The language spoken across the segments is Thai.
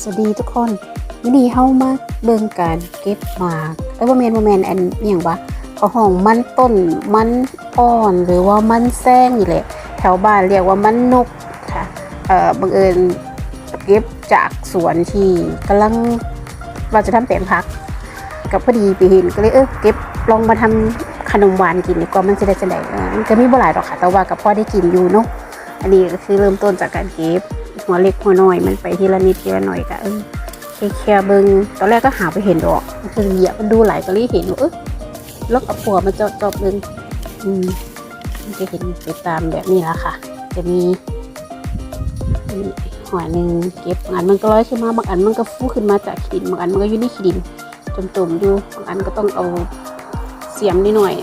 สวัสดีทุกคนวันนี้เฮามาเบิ่งการเก็บหมากเอ้ยบ่แมนบ่แม่นอันอหยังวะเขาห้องมันต้นมันอ่อนหรือว่ามันแซงนี่แหละ แถวบ้านเรียกว่ามันนกค่ะเอ่อบังเอิญเก็บจากสวนที่กำลังว่าจะทำแปลงผัก กับพอดีไปเห็นก็เลยเออเก็บลองมาทำขนมหวานกินดีกว่ามันจะได้จะได้มันก็มีบ่หลายดอกค่ะ แต่ว่ากับพ่อได้กินอยู่เนาะ อันนี้ก็คือเริ่มต้นจากการเก็บหัวเล็กหัวน้อยมันไปทีละนิดทีละหน่อยก็เออเคลียร์เบิงตอนแรกก็หาไปเห็นดอกคือเหยียบมันดูหลายก็เลยเห็นว่าเออแล้วกับปัวมันจาะจอบเบิงอืมมันจะเห็นไปตามแบบนี้ละค่ะ จะมีหัวหนึ่งเก็บบางอันมันก็ร้อยขึ้นมาบางอันมันก็ฟูขึ้นมาจากขีดินบางอันมันก็อยู่ในขีดินจมๆอยู่บางอันก็ต้องเอาเสียมนิดหน่อย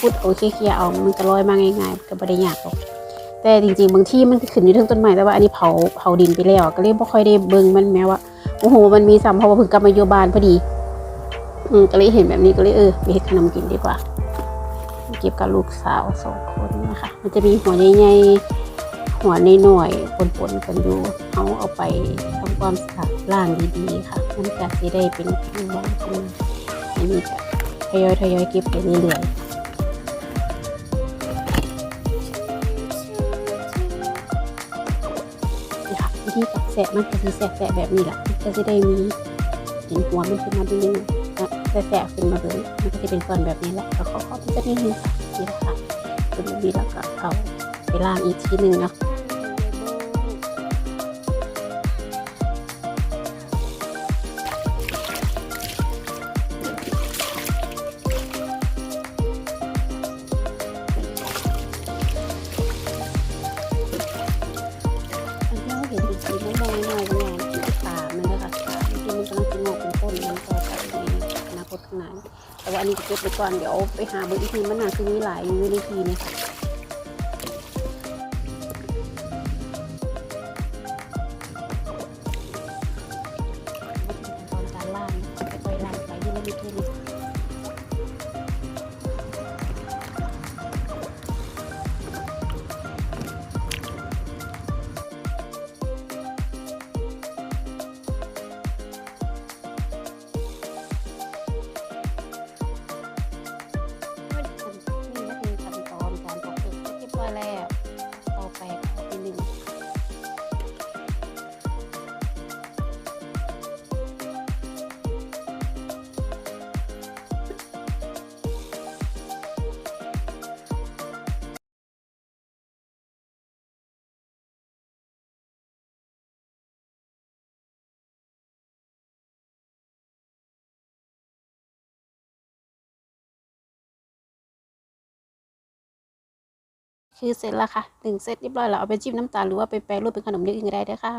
พุดๆเอาเคลียร์เอามันก็ร้อยมาง่ายๆก็ไม่ได้ยากหรอก แต่จริงๆ บางที่มันขึ้นอยู่เทั้งต้นไม้แต่ว่าอันนี้เผาเผาดินไปแล้ว ก็เลยบ่ค่อยได้เบิ่งมันแม้ว่าโอ้โหมันมีซ้ำเพราะว่าเพิ่งกลับมาอยู่บ้านพอดี อืมก็เลยเห็นแบบนี้ก็เลยเออไปเฮ็ดขนมกินดีกว่า เก็บกับลูกสาวสองคนนะคะ มันจะมีหัวใหญ่ๆหัวหน่อยๆปนๆกันอยู่เอาเอาไปทำความสะอาดล้างดีๆค่ะ มันจะได้เป็นขนมหวานขึ้นมาอันนี้จะทยอยทยอยๆเก็บไปเรื่อยๆ วิธีจับแสะมันจะแสะแสะแบบนี้แหละมันก็จะได้มีเห็นหัวมันขึ้นมาดีนึงแสะขึ้นมาเลยมันก็จะเป็นก้อนแบบนี้แหละแล้วเขาเขาจะได้เห็นค่ะนี่แหละค่ะเป็นแบบนี้แล้วก็เอาไปล่างอีกทีหนึ่งเนาะ ว่าอันนี้จะเก็บไปก่อนเดี๋ยวไปหาเบอร์อีกทีมันหน่าจะมีหลายอยู่ในทีนี่ค่ะ คือเสร็จแล้วค่ะหนึ่งเซตเรียบร้อยแล้วเอาไปจิ้มน้ำตาลหรือว่าไปแปรรูปเป็นขนมอย่างอื่นก็ได้เด้อค่ะ